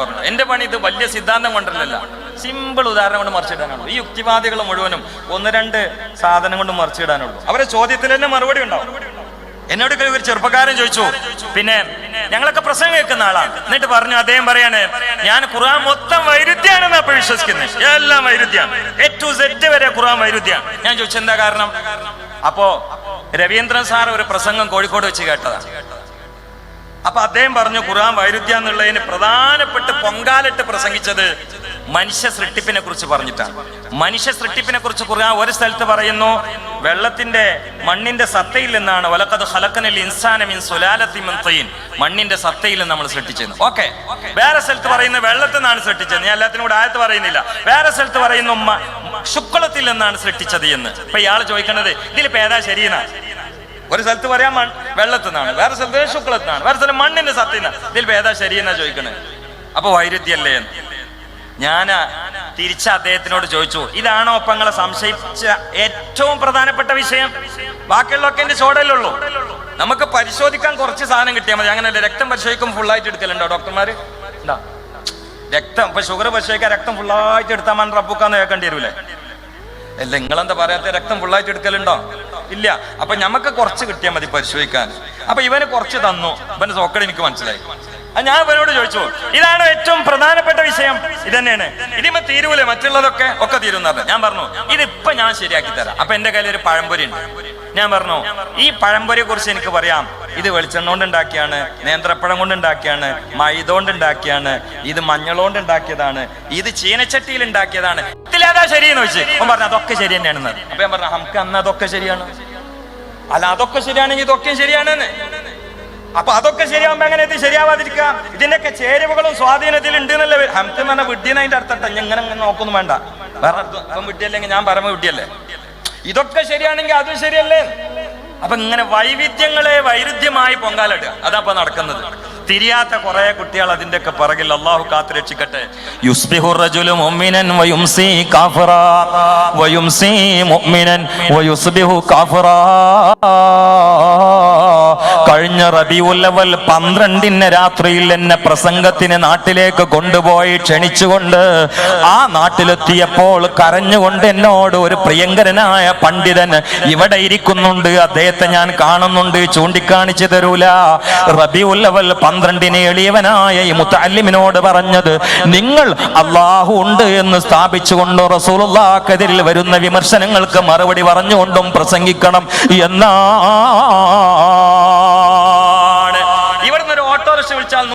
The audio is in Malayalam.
പറഞ്ഞു എന്റെ പണി ഇത് വലിയ സിദ്ധാന്തം കൊണ്ടല്ലല്ല. സിമ്പിൾ ഉദാഹരണം കൊണ്ട് മറിച്ചിടാനുള്ളൂ ഈ യുക്തിവാദികൾ മുഴുവനും ഒന്ന് രണ്ട് സാധനം കൊണ്ട് മറിച്ചിടാനുള്ളൂ. അവരെ ചോദ്യത്തിൽ തന്നെ മറുപടി ഉണ്ടാവും. എന്നോട് ഒരു ചെറുപ്പക്കാരൻ ചോദിച്ചു പിന്നെ ഞങ്ങളൊക്കെ പ്രസംഗം കേൾക്കുന്ന ആളാണ് എന്നിട്ട് പറഞ്ഞു അദ്ദേഹം പറയാണ് ഞാൻ ഖുർആൻ മൊത്തം വൈരുദ്ധ്യാണെന്ന് അപ്പൊ വിശ്വസിക്കുന്നത് എല്ലാം വൈരുദ്ധ്യാണ്. എ ടു സെറ്റ് വരെ ഖുർആൻ വൈരുദ്ധ്യാണ്. ഞാൻ ചോദിച്ചെന്താ കാരണം? അപ്പോ രവീന്ദ്രൻ സാർ ഒരു പ്രസംഗം കോഴിക്കോട് വെച്ച് കേട്ടതാണ് അപ്പൊ അദ്ദേഹം പറഞ്ഞു ഖുർആൻ വൈരുദ്ധ്യം എന്നുള്ളതിന് പ്രധാനപ്പെട്ട് പൊങ്കാലിട്ട് പ്രസംഗിച്ചത് മനുഷ്യ സൃഷ്ടിപ്പിനെ കുറിച്ച് പറഞ്ഞിട്ടാണ്. മനുഷ്യ സൃഷ്ടിപ്പിനെ കുറിച്ച് ഖുർആൻ ഒരു സ്ഥലത്ത് പറയുന്നു വെള്ളത്തിന്റെ മണ്ണിന്റെ സത്തയിൽ നിന്നാണ് വലക്കത് ഹലക്കനൽ ഇൻസാനമിൻ സുലാലത്തിൻ തീൻ. മണ്ണിന്റെ സത്തയിൽ നിന്ന് നമ്മൾ സൃഷ്ടിച്ചത് ഓക്കെ. വേറെ സ്ഥലത്ത് പറയുന്ന വെള്ളത്തിൽ നിന്നാണ് സൃഷ്ടിച്ചത്. ഞാൻ എല്ലാത്തിനും കൂടെ ആയത്ത് പറയുന്നില്ല. വേറെ സ്ഥലത്ത് പറയുന്നു ശുക്ലത്തിൽ നിന്നാണ് സൃഷ്ടിച്ചത് എന്ന്. ഇപ്പൊ ഇയാൾ ചോദിക്കുന്നത് ഇതിലിപ്പോ ഏതാ ശരിയെന്നാ? ഒരു സ്ഥലത്ത് പറയാൻ നിന്നാണ് വേറെ സ്ഥലത്ത് ശുക്ലത്തിൽ നിന്നാണ് വേറെ സ്ഥലം മണ്ണിന്റെ സത്യ ഇതിൽ ഏതാ എന്നാ ചോദിക്കണേ? അപ്പൊ വൈരുദ്ധ്യല്ലേ ഞാൻ തിരിച്ച അദ്ദേഹത്തിനോട് ചോദിച്ചു ഇതാണോ ഒപ്പങ്ങളെ സംശയിച്ച ഏറ്റവും പ്രധാനപ്പെട്ട വിഷയം? ബാക്കിയുള്ളൊക്കെ എന്റെ ചോടലുള്ളൂ നമുക്ക് പരിശോധിക്കാൻ കുറച്ച് സാധനം കിട്ടിയാൽ മതി. അങ്ങനെയല്ലേ രക്തം പരിശോധിക്കും ഫുള്ളായിട്ട് എടുക്കലുണ്ടോ ഡോക്ടർമാര്? എന്താ? രക്തം ഇപ്പൊ ഷുഗർ പരിശോധിക്കാൻ രക്തം ഫുള്ളായിട്ട് എടുത്താൽ മാൻ റബ്ബുക്കാന്ന് കേൾക്കേണ്ടി വരൂലേ? അല്ല നിങ്ങളെന്താ പറയാത്ത? രക്തം ഫുള്ളായിട്ട് എടുക്കലുണ്ടോ? ഇല്ല. അപ്പൊ നമുക്ക് കുറച്ച് കിട്ടിയാൽ മതി പരിശോധിക്കാൻ. അപ്പൊ ഇവന് കുറച്ച് തന്നു. ഇവന്റെ സോക്കട് എനിക്ക് മനസ്സിലായി. അത് ഞാൻ അവരോട് ചോദിച്ചു ഇതാണ് ഏറ്റവും പ്രധാനപ്പെട്ട വിഷയം. ഇതന്നെയാണ്. ഇതിപ്പോ തീരുവല്ലേ മറ്റുള്ളതൊക്കെ ഒക്കെ തീരുന്നത്. ഞാൻ പറഞ്ഞു ഇതിപ്പൊ ഞാൻ ശരിയാക്കി തരാം. അപ്പൊ എന്റെ കയ്യിൽ ഒരു പഴംപൊരി ഉണ്ട്. ഞാൻ പറഞ്ഞു ഈ പഴംപൊരിയെ കുറിച്ച് എനിക്ക് പറയാം. ഇത് വെളിച്ചെണ്ണ കൊണ്ട് ഉണ്ടാക്കിയാണ് നേന്ത്രപ്പഴം കൊണ്ട് ഉണ്ടാക്കിയാണ് മൈദ കൊണ്ട് ഉണ്ടാക്കിയാണ് ഇത് മഞ്ഞളോണ്ട് ഉണ്ടാക്കിയതാണ് ഇത് ചീനച്ചട്ടിയിൽ ഉണ്ടാക്കിയതാണ്. ഇതിലേതാ ശരിയെന്ന് വെച്ച് അവൻ പറഞ്ഞു അതൊക്കെ ശരി തന്നെയാണെന്ന്. അപ്പൊ ഞാൻ പറഞ്ഞു നമുക്ക് അന്ന് അതൊക്കെ ശരിയാണ്. അല്ല അതൊക്കെ ശരിയാണെങ്കിൽ ഇതൊക്കെ ശരിയാണെന്ന്. അപ്പൊ അതൊക്കെ ശരിയാവുമ്പോ എങ്ങനെ ഇത് ശരിയാവാതിരിക്കുക? ഇതിന്റെയൊക്കെ ചേരുവകളും സ്വാധീനത്തിൽ ഉണ്ട് എന്നല്ലേ ഹംക്ക് എന്ന് പറഞ്ഞ വിഡ്ഢിന്ന് അതിന്റെ അർത്ഥം ഞാൻ ഇങ്ങനെ നോക്കൊന്നും വേണ്ട. വേറെ ഇപ്പം വിഡ്ഢിയല്ലെങ്കിൽ ഞാൻ പരമ വിഡ്ഢിയല്ലേ ഇതൊക്കെ ശരിയാണെങ്കിൽ അതും ശരിയല്ലേ? അപ്പൊ ഇങ്ങനെ വൈവിധ്യങ്ങളെ വൈരുദ്ധ്യമായി പൊങ്കാലിടുക. അതാ നടക്കുന്നത്. തിരിയാത്ത കുറെ കുട്ടികൾ അതിന്റെ ഒക്കെ പിറകിൽ അള്ളാഹു കാത്തു രക്ഷിക്കട്ടെ. യുസ്ബിഹു കഴിഞ്ഞ റബിയുല്ലവൽ പന്ത്രണ്ടിന് രാത്രിയിൽ എന്നെ പ്രസംഗത്തിന് നാട്ടിലേക്ക് കൊണ്ടുപോയി ക്ഷണിച്ചുകൊണ്ട് ആ നാട്ടിലെത്തിയപ്പോൾ കരഞ്ഞുകൊണ്ട് എന്നോട് ഒരു പ്രിയങ്കരനായ പണ്ഡിതൻ ഇവിടെ ഇരിക്കുന്നുണ്ട്. അദ്ദേഹത്തെ ഞാൻ കാണുന്നുണ്ട്. ചൂണ്ടിക്കാണിച്ചു തരൂല. റബിയുല്ലവൽ പന്ത്രണ്ടിന് എളിയവനായ ഈ മുത്തല്ലിമിനോട് പറഞ്ഞത് നിങ്ങൾ അള്ളാഹു ഉണ്ട് എന്ന് സ്ഥാപിച്ചുകൊണ്ട് റസൂലുള്ളാക്കെതിരിൽ വരുന്ന വിമർശനങ്ങൾക്ക് മറുപടി പറഞ്ഞുകൊണ്ടും പ്രസംഗിക്കണം എന്നാണ്